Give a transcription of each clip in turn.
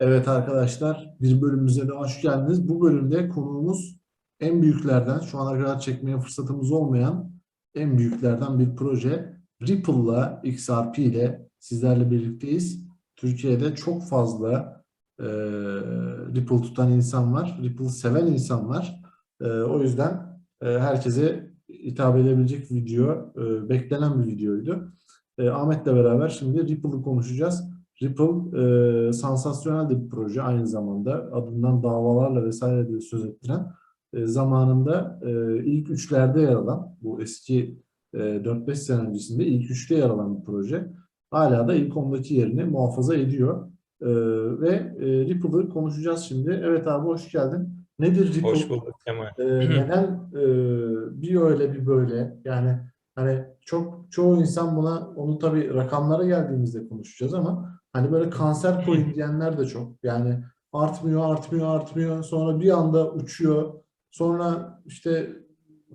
Evet arkadaşlar, bir bölümümüze de hoş geldiniz. Bu bölümde konuğumuz en büyüklerden, şu ana kadar çekmeye fırsatımız olmayan en büyüklerden bir proje. Ripple'la, XRP ile sizlerle birlikteyiz. Türkiye'de çok fazla e, Ripple tutan insan var, Ripple seven insan var. E, o yüzden e, herkese hitap edebilecek video, e, beklenen bir videoydu. E, Ahmet'le beraber şimdi Ripple'ı konuşacağız. Ripple e, sansasyonel de bir proje aynı zamanda adından davalarla vesaire de söz ettiren e, zamanında e, ilk üçlerde yer alan bu eski e, 4-5 sene öncesinde ilk üçte yer alan bir proje. Hala da ilk ondaki yerini muhafaza ediyor. E, ve e, Ripple'ı konuşacağız şimdi. Evet abi hoş geldin. Nedir Ripple? Hoş bulduk Kemal. E, neden e, bir öyle bir böyle yani hani çok çoğu insan buna onu tabii rakamlara geldiğimizde konuşacağız ama hani böyle kanser coin diyenler de çok yani artmıyor artmıyor artmıyor sonra bir anda uçuyor sonra işte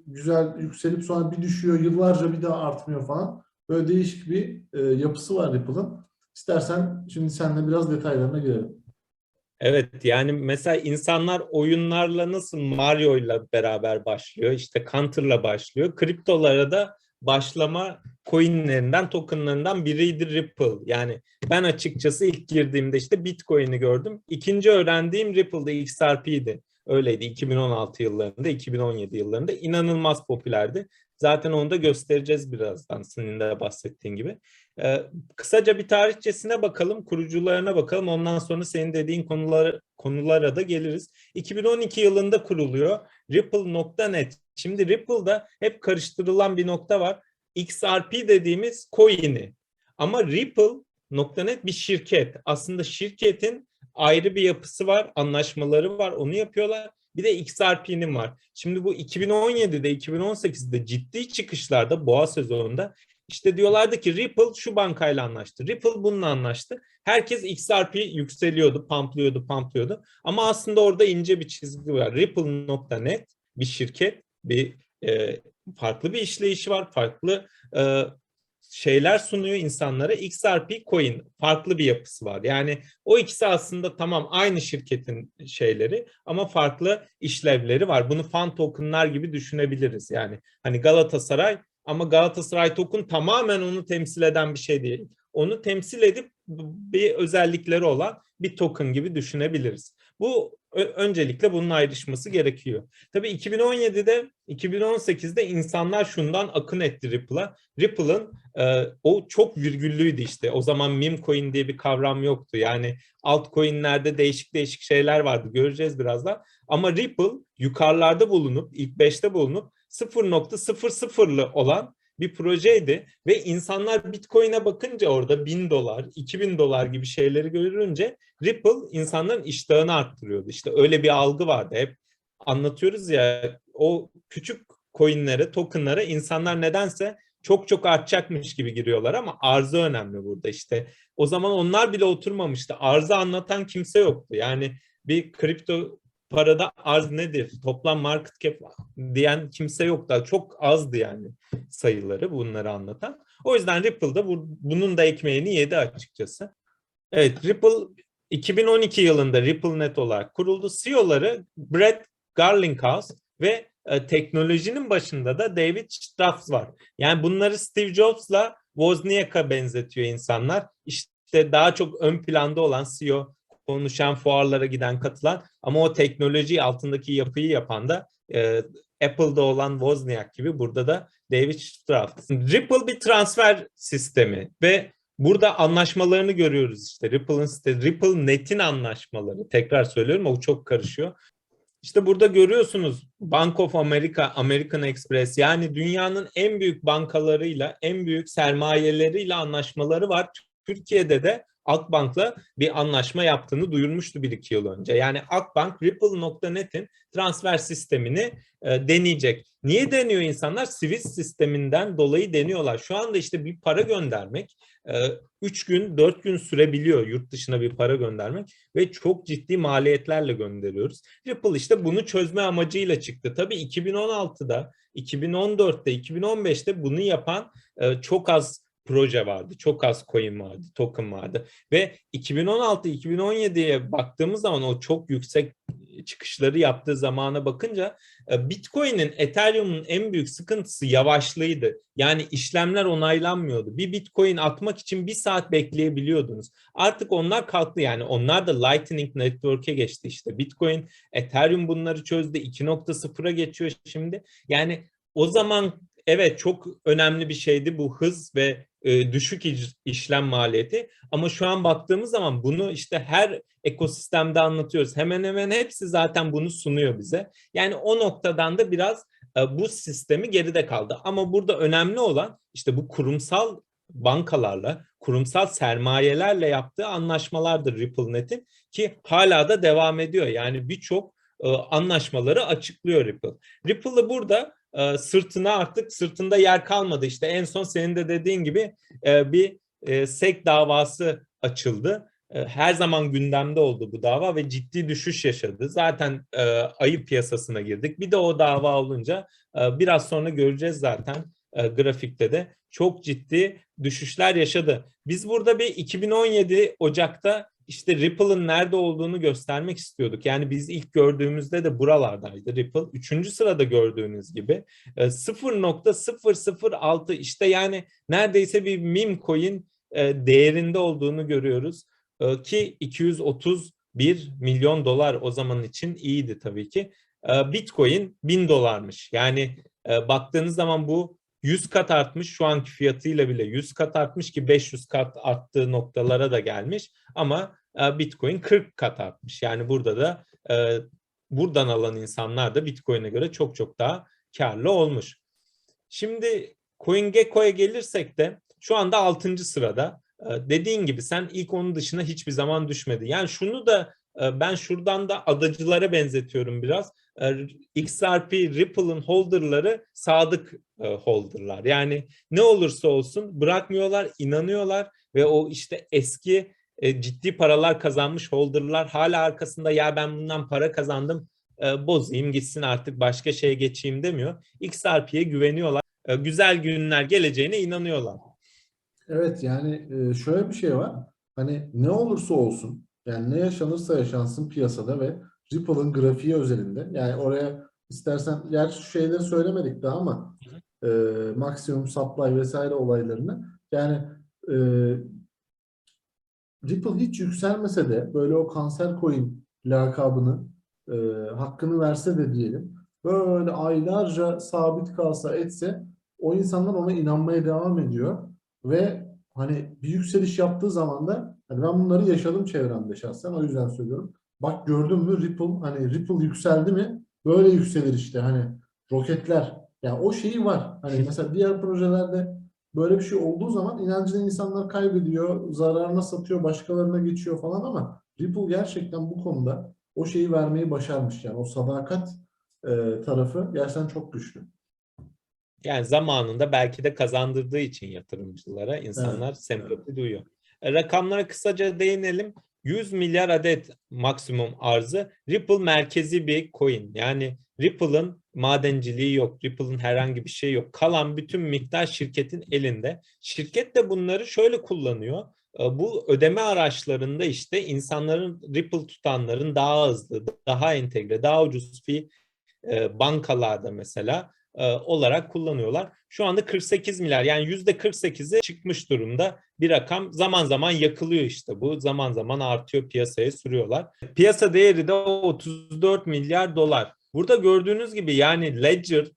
güzel yükselip sonra bir düşüyor yıllarca bir daha artmıyor falan böyle değişik bir e, yapısı var Ripple'ın. İstersen şimdi seninle biraz detaylarına girelim. Evet yani mesela insanlar oyunlarla nasıl Mario'yla beraber başlıyor, işte Counter'la başlıyor. Kriptolara da başlama coinlerinden, tokenlarından biriydi Ripple. Yani ben açıkçası ilk girdiğimde işte Bitcoin'i gördüm. İkinci öğrendiğim Ripple'da XRP'ydi. Öyleydi 2016 yıllarında, 2017 yıllarında inanılmaz popülerdi. Zaten onu da göstereceğiz birazdan senin de bahsettiğin gibi. Ee, kısaca bir tarihçesine bakalım, kurucularına bakalım. Ondan sonra senin dediğin konular, konulara da geliriz. 2012 yılında kuruluyor. Ripple.net. Şimdi Ripple'da hep karıştırılan bir nokta var. XRP dediğimiz coin'i. Ama Ripple.net bir şirket. Aslında şirketin ayrı bir yapısı var, anlaşmaları var, onu yapıyorlar. Bir de XRP'nin var. Şimdi bu 2017'de, 2018'de ciddi çıkışlarda boğa sezonunda işte diyorlardı ki Ripple şu bankayla anlaştı. Ripple bununla anlaştı. Herkes XRP yükseliyordu, pamplıyordu, pamplıyordu. Ama aslında orada ince bir çizgi var. Ripple.net bir şirket, bir e, farklı bir işleyişi var, farklı e, şeyler sunuyor insanlara. XRP Coin farklı bir yapısı var. Yani o ikisi aslında tamam aynı şirketin şeyleri ama farklı işlevleri var. Bunu fan tokenlar gibi düşünebiliriz. Yani hani Galatasaray ama Galatasaray token tamamen onu temsil eden bir şey değil. Onu temsil edip bir özellikleri olan bir token gibi düşünebiliriz. Bu öncelikle bunun ayrışması gerekiyor. Tabii 2017'de, 2018'de insanlar şundan akın etti Ripple'a. Ripple'ın e, o çok virgüllüydü işte. O zaman meme coin diye bir kavram yoktu. Yani altcoin'lerde değişik değişik şeyler vardı. Göreceğiz birazdan. Ama Ripple yukarılarda bulunup, ilk 5'te bulunup 0.00'lı olan bir projeydi ve insanlar Bitcoin'e bakınca orada 1000 dolar, 2000 dolar gibi şeyleri görünce Ripple insanların iştahını arttırıyordu. İşte öyle bir algı vardı. Hep anlatıyoruz ya o küçük coinlere, tokenlara insanlar nedense çok çok artacakmış gibi giriyorlar ama arzı önemli burada işte. O zaman onlar bile oturmamıştı. Arzı anlatan kimse yoktu. Yani bir kripto parada arz nedir? Toplam market cap diyen kimse yok da çok azdı yani sayıları bunları anlatan. O yüzden Ripple'da bu, bunun da ekmeğini yedi açıkçası. Evet Ripple 2012 yılında RippleNet olarak kuruldu. CEO'ları Brett Garlinghouse ve e, teknolojinin başında da David Strauss var. Yani bunları Steve Jobs'la Wozniak'a benzetiyor insanlar. İşte daha çok ön planda olan CEO konuşan, fuarlara giden, katılan ama o teknoloji altındaki yapıyı yapan da e, Apple'da olan Wozniak gibi burada da David Strauss. Ripple bir transfer sistemi ve burada anlaşmalarını görüyoruz işte Ripple'ın sitesi, Ripple Net'in anlaşmaları. Tekrar söylüyorum o çok karışıyor. İşte burada görüyorsunuz Bank of America, American Express yani dünyanın en büyük bankalarıyla, en büyük sermayeleriyle anlaşmaları var. Türkiye'de de Akbank'la bir anlaşma yaptığını duyurmuştu bir iki yıl önce. Yani Akbank Ripple.net'in transfer sistemini e, deneyecek. Niye deniyor insanlar? Swiss sisteminden dolayı deniyorlar. Şu anda işte bir para göndermek 3 gün 4 gün sürebiliyor yurt dışına bir para göndermek ve çok ciddi maliyetlerle gönderiyoruz. Ripple işte bunu çözme amacıyla çıktı. Tabii 2016'da, 2014'te, 2015'te bunu yapan e, çok az proje vardı. Çok az coin vardı, token vardı. Ve 2016-2017'ye baktığımız zaman o çok yüksek çıkışları yaptığı zamana bakınca e, Bitcoin'in Ethereum'un en büyük sıkıntısı yavaşlığıydı. Yani işlemler onaylanmıyordu. Bir Bitcoin atmak için bir saat bekleyebiliyordunuz. Artık onlar kalktı yani onlar da Lightning Network'e geçti işte. Bitcoin, Ethereum bunları çözdü. 2.0'a geçiyor şimdi. Yani o zaman evet çok önemli bir şeydi bu hız ve e, düşük iş- işlem maliyeti. Ama şu an baktığımız zaman bunu işte her ekosistemde anlatıyoruz. Hemen hemen hepsi zaten bunu sunuyor bize. Yani o noktadan da biraz e, bu sistemi geride kaldı. Ama burada önemli olan işte bu kurumsal bankalarla, kurumsal sermayelerle yaptığı anlaşmalardır RippleNet'in ki hala da devam ediyor. Yani birçok e, anlaşmaları açıklıyor Ripple. Ripple'ı burada e, sırtına artık sırtında yer kalmadı. İşte en son senin de dediğin gibi e, bir e, SEC davası açıldı. E, Her zaman gündemde oldu bu dava ve ciddi düşüş yaşadı. Zaten ayı piyasasına girdik. Bir de o dava olunca biraz sonra göreceğiz zaten grafikte de çok ciddi düşüşler yaşadı. Biz burada bir 2017 Ocak'ta işte Ripple'ın nerede olduğunu göstermek istiyorduk. Yani biz ilk gördüğümüzde de buralardaydı Ripple. Üçüncü sırada gördüğünüz gibi e, 0.006 işte yani neredeyse bir meme coin e, değerinde olduğunu görüyoruz. E, Ki 231 milyon dolar o zaman için iyiydi tabii ki. E, Bitcoin 1000 dolarmış. Yani e, baktığınız zaman bu 100 kat artmış şu anki fiyatıyla bile 100 kat artmış ki 500 kat arttığı noktalara da gelmiş ama e, Bitcoin 40 kat artmış. Yani burada da e, buradan alan insanlar da Bitcoin'e göre çok çok daha karlı olmuş. Şimdi CoinGecko'ya gelirsek de şu anda 6. sırada. E, dediğin gibi sen ilk onun dışına hiçbir zaman düşmedi. Yani şunu da ben şuradan da adacılara benzetiyorum biraz. E, XRP, Ripple'ın holderları sadık e, holderlar. Yani ne olursa olsun bırakmıyorlar, inanıyorlar ve o işte eski e, ciddi paralar kazanmış holderlar hala arkasında ya ben bundan para kazandım e, bozayım gitsin artık başka şeye geçeyim demiyor. XRP'ye güveniyorlar. Güzel günler geleceğine inanıyorlar. Evet yani şöyle bir şey var. Hani ne olursa olsun yani ne yaşanırsa yaşansın piyasada ve Ripple'ın grafiği özelinde. Yani oraya istersen yer şu şeyleri söylemedik daha ama e, maksimum supply vesaire olaylarını. Yani e, Ripple hiç yükselmese de böyle o kanser coin lakabını e, hakkını verse de diyelim böyle aylarca sabit kalsa etse o insanlar ona inanmaya devam ediyor. Ve hani bir yükseliş yaptığı zaman da hani ben bunları yaşadım çevremde şahsen o yüzden söylüyorum. Bak gördün mü Ripple hani Ripple yükseldi mi böyle yükselir işte hani roketler. Yani o şeyi var. Hani mesela diğer projelerde böyle bir şey olduğu zaman inancını insanlar kaybediyor, zararına satıyor, başkalarına geçiyor falan ama Ripple gerçekten bu konuda o şeyi vermeyi başarmış yani o sadakat e, tarafı gerçekten çok güçlü. Yani zamanında belki de kazandırdığı için yatırımcılara insanlar Evet, sempati duyuyor. E, Rakamlara kısaca değinelim. 100 milyar adet maksimum arzı. Ripple merkezi bir coin. Yani Ripple'ın madenciliği yok. Ripple'ın herhangi bir şey yok. Kalan bütün miktar şirketin elinde. Şirket de bunları şöyle kullanıyor. E, Bu ödeme araçlarında işte insanların Ripple tutanların daha hızlı, daha entegre, daha ucuz fee e, bankalarda mesela olarak kullanıyorlar. Şu anda 48 milyar yani yüzde 48'e çıkmış durumda bir rakam. Zaman zaman yakılıyor işte bu. Zaman zaman artıyor piyasaya sürüyorlar. Piyasa değeri de 34 milyar dolar. Burada gördüğünüz gibi yani Ledger,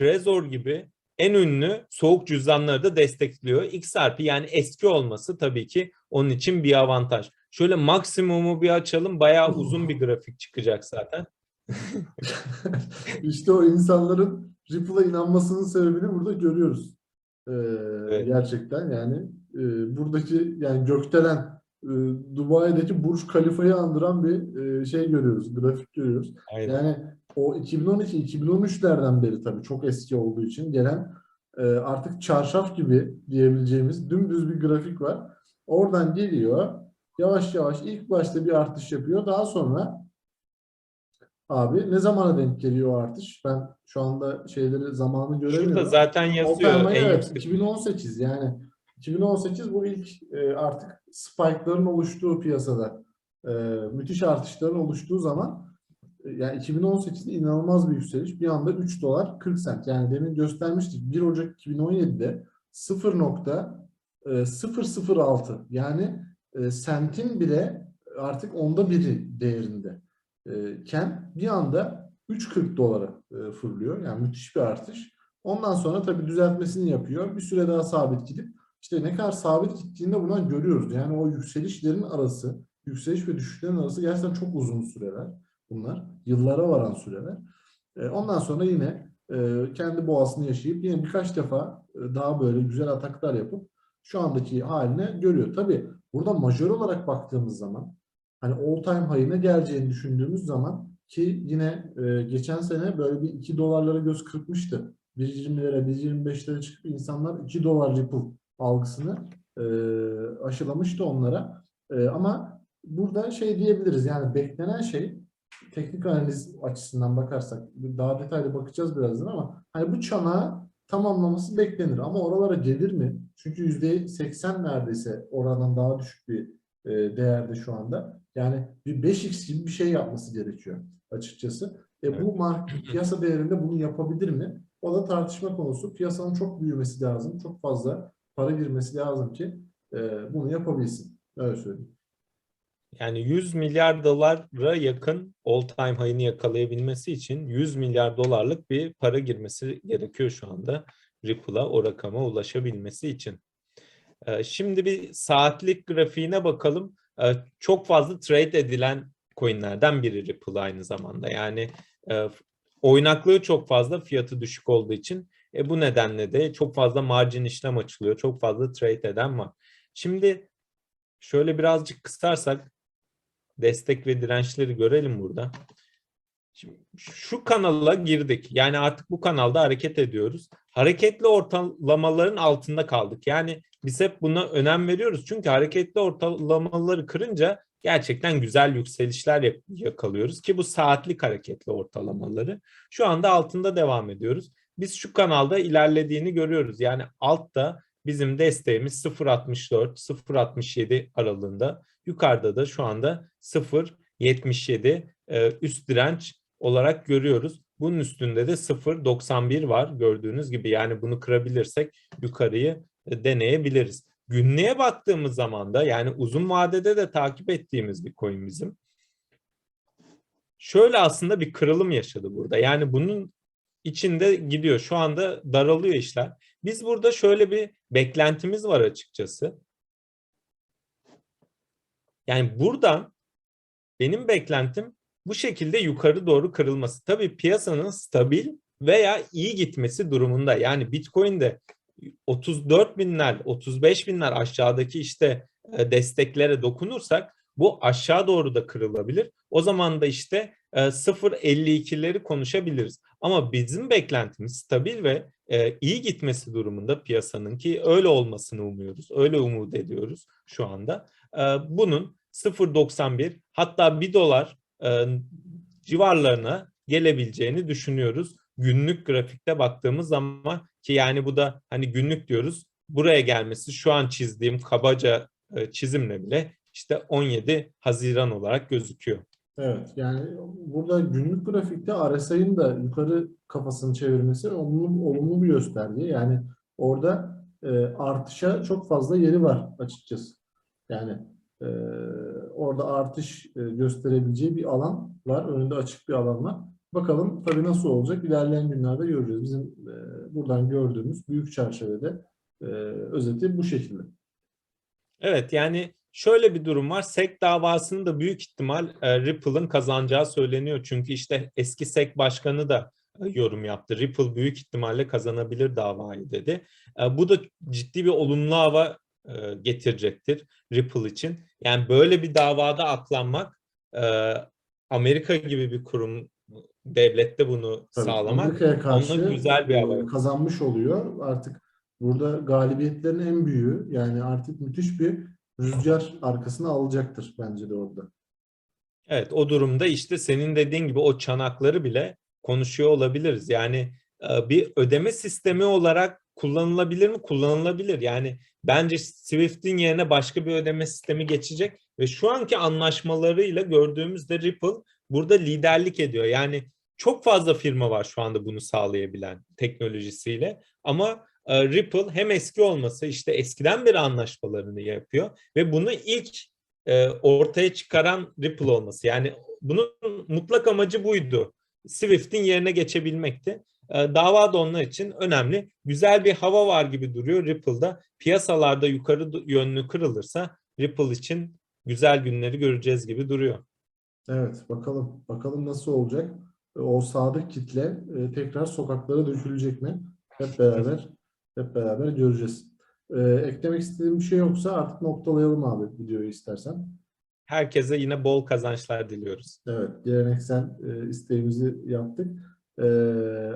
Trezor gibi en ünlü soğuk cüzdanları da destekliyor. XRP yani eski olması tabii ki onun için bir avantaj. Şöyle maksimumu bir açalım. Bayağı uzun bir grafik çıkacak zaten. işte o insanların Ripple'a inanmasının sebebini burada görüyoruz. Ee, Evet. Gerçekten yani e, buradaki yani gökdelen e, Dubai'deki Burj Khalifa'yı andıran bir e, şey görüyoruz, grafik görüyoruz. Aynen. Yani o 2012-2013'lerden beri tabii çok eski olduğu için gelen e, artık çarşaf gibi diyebileceğimiz dümdüz bir grafik var. Oradan geliyor. Yavaş yavaş ilk başta bir artış yapıyor. Daha sonra abi ne zamana denk geliyor o artış? Ben şu anda şeyleri zamanı göremiyorum. Şurada zaten yazıyor. Oppenheimer en evet yüksek 2018 yani 2018 bu ilk e, artık spike'ların oluştuğu piyasada e, müthiş artışların oluştuğu zaman e, yani 2018'de inanılmaz bir yükseliş. Bir anda 3 dolar 40 sent. Yani demin göstermiştik 1 Ocak 2017'de 0.006 yani e, sentin bile artık onda biri değerinde e, ken bir anda 3.40 dolara fırlıyor. Yani müthiş bir artış. Ondan sonra tabii düzeltmesini yapıyor. Bir süre daha sabit gidip işte ne kadar sabit gittiğinde buna görüyoruz. Yani o yükselişlerin arası, yükseliş ve düşüşlerin arası gerçekten çok uzun süreler bunlar. Yıllara varan süreler. Ondan sonra yine kendi boğasını yaşayıp yine birkaç defa daha böyle güzel ataklar yapıp şu andaki haline görüyor. Tabii burada majör olarak baktığımız zaman hani all time high'ine geleceğini düşündüğümüz zaman ki yine e, geçen sene böyle bir 2 dolarlara göz kırpmıştı. 1.20'lere, 1.25'lere çıkıp insanlar 2 dolar Ripple algısını e, aşılamıştı onlara. E, ama burada şey diyebiliriz yani beklenen şey teknik analiz açısından bakarsak daha detaylı bakacağız birazdan ama hani bu çanağı tamamlaması beklenir ama oralara gelir mi? Çünkü %80 neredeyse oradan daha düşük bir e, değerde şu anda. Yani bir 5x gibi bir şey yapması gerekiyor açıkçası. E, bu mark piyasa değerinde bunu yapabilir mi? O da tartışma konusu. Piyasanın çok büyümesi lazım. Çok fazla para girmesi lazım ki e, bunu yapabilsin. Öyle söyleyeyim. Yani 100 milyar dolara yakın all time high'ını yakalayabilmesi için 100 milyar dolarlık bir para girmesi gerekiyor şu anda Ripple'a o rakama ulaşabilmesi için. Ee, Şimdi bir saatlik grafiğine bakalım. Ee, Çok fazla trade edilen coinlerden biri Ripple aynı zamanda. Yani e, oynaklığı çok fazla, fiyatı düşük olduğu için e, bu nedenle de çok fazla margin işlem açılıyor. Çok fazla trade eden var. Şimdi şöyle birazcık kısarsak destek ve dirençleri görelim burada. Şimdi şu kanala girdik. Yani artık bu kanalda hareket ediyoruz. Hareketli ortalamaların altında kaldık. Yani biz hep buna önem veriyoruz. Çünkü hareketli ortalamaları kırınca gerçekten güzel yükselişler yak- yakalıyoruz ki bu saatlik hareketli ortalamaları. Şu anda altında devam ediyoruz. Biz şu kanalda ilerlediğini görüyoruz. Yani altta bizim desteğimiz 0.64 0.67 aralığında. Yukarıda da şu anda 0.77 e, üst direnç olarak görüyoruz. Bunun üstünde de 0.91 var gördüğünüz gibi. Yani bunu kırabilirsek yukarıyı e, deneyebiliriz. Günlüğe baktığımız zaman da yani uzun vadede de takip ettiğimiz bir coin bizim. Şöyle aslında bir kırılım yaşadı burada. Yani bunun içinde gidiyor. Şu anda daralıyor işler. Biz burada şöyle bir beklentimiz var açıkçası. Yani buradan benim beklentim bu şekilde yukarı doğru kırılması. Tabii piyasanın stabil veya iyi gitmesi durumunda. Yani Bitcoin'de 34 binler, 35 binler aşağıdaki işte e, desteklere dokunursak bu aşağı doğru da kırılabilir. O zaman da işte e, 0.52'leri konuşabiliriz. Ama bizim beklentimiz stabil ve e, iyi gitmesi durumunda piyasanın ki öyle olmasını umuyoruz. Öyle umut ediyoruz şu anda. E, bunun 0.91 hatta 1 dolar e, civarlarına gelebileceğini düşünüyoruz. Günlük grafikte baktığımız zaman ki yani bu da hani günlük diyoruz. Buraya gelmesi şu an çizdiğim kabaca e, çizimle bile işte 17 Haziran olarak gözüküyor. Evet yani burada günlük grafikte RSI'nin da yukarı kafasını çevirmesi olumlu, olumlu bir gösterge. Yani orada e, artışa çok fazla yeri var açıkçası. Yani e, orada artış e, gösterebileceği bir alan var. Önünde açık bir alan var. Bakalım tabii nasıl olacak ilerleyen günlerde göreceğiz. Bizim e, buradan gördüğümüz büyük çerçevede e, özeti bu şekilde. Evet yani şöyle bir durum var. SEC davasını da büyük ihtimal e, Ripple'ın kazanacağı söyleniyor. Çünkü işte eski SEC başkanı da e, yorum yaptı. Ripple büyük ihtimalle kazanabilir davayı dedi. Bu da ciddi bir olumlu hava e, getirecektir Ripple için. Yani böyle bir davada aklanmak e, Amerika gibi bir kurum devlette bunu Tabii, sağlamak Amerika'ya karşı onunla güzel bir e, kazanmış oluyor. Artık burada galibiyetlerin en büyüğü yani artık müthiş bir rüzgar arkasına alacaktır bence de orada. Evet o durumda işte senin dediğin gibi o çanakları bile konuşuyor olabiliriz. Yani bir ödeme sistemi olarak kullanılabilir mi? Kullanılabilir. Yani bence Swift'in yerine başka bir ödeme sistemi geçecek ve şu anki anlaşmalarıyla gördüğümüzde Ripple burada liderlik ediyor. Yani çok fazla firma var şu anda bunu sağlayabilen teknolojisiyle ama e, Ripple hem eski olması işte eskiden beri anlaşmalarını yapıyor ve bunu ilk e, ortaya çıkaran Ripple olması. Yani bunun mutlak amacı buydu. Swift'in yerine geçebilmekti. E, dava da onlar için önemli. Güzel bir hava var gibi duruyor Ripple'da. Piyasalarda yukarı yönlü kırılırsa Ripple için güzel günleri göreceğiz gibi duruyor. Evet, bakalım. Bakalım nasıl olacak? E, O sadık kitle e, tekrar sokaklara dökülecek mi? Hep beraber hep beraber göreceğiz. E, eklemek istediğim bir şey yoksa artık noktalayalım abi videoyu istersen. Herkese yine bol kazançlar diliyoruz. Evet, geleneksel e, isteğimizi yaptık. E,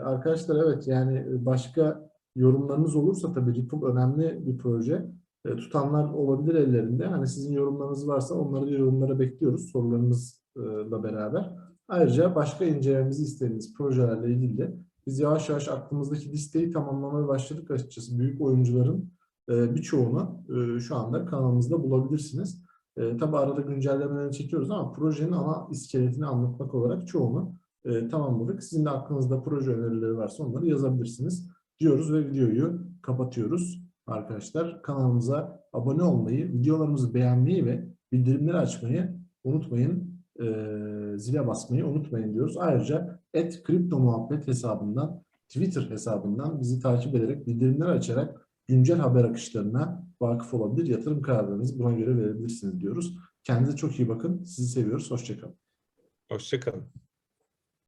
arkadaşlar evet yani başka yorumlarınız olursa tabii Ripple önemli bir proje. E, tutanlar olabilir ellerinde. Hani sizin yorumlarınız varsa onları yorumlara bekliyoruz sorularımızla beraber. Ayrıca başka incelememizi istediğiniz projelerle ilgili de biz yavaş yavaş aklımızdaki listeyi tamamlamaya başladık açıkçası. Büyük oyuncuların e, birçoğunu e, şu anda kanalımızda bulabilirsiniz. E, tabii arada güncellemelerini çekiyoruz ama projenin ana iskeletini anlatmak olarak çoğunu e, tamamladık. Sizin de aklınızda proje önerileri varsa onları yazabilirsiniz diyoruz ve videoyu kapatıyoruz arkadaşlar. Kanalımıza abone olmayı, videolarımızı beğenmeyi ve bildirimleri açmayı unutmayın. E, zile basmayı unutmayın diyoruz. Ayrıca et kripto muhabbet hesabından, Twitter hesabından bizi takip ederek bildirimleri açarak güncel haber akışlarına vakıf olabilir. Yatırım kararlarınızı buna göre verebilirsiniz diyoruz. Kendinize çok iyi bakın. Sizi seviyoruz. Hoşçakalın. Hoşçakalın.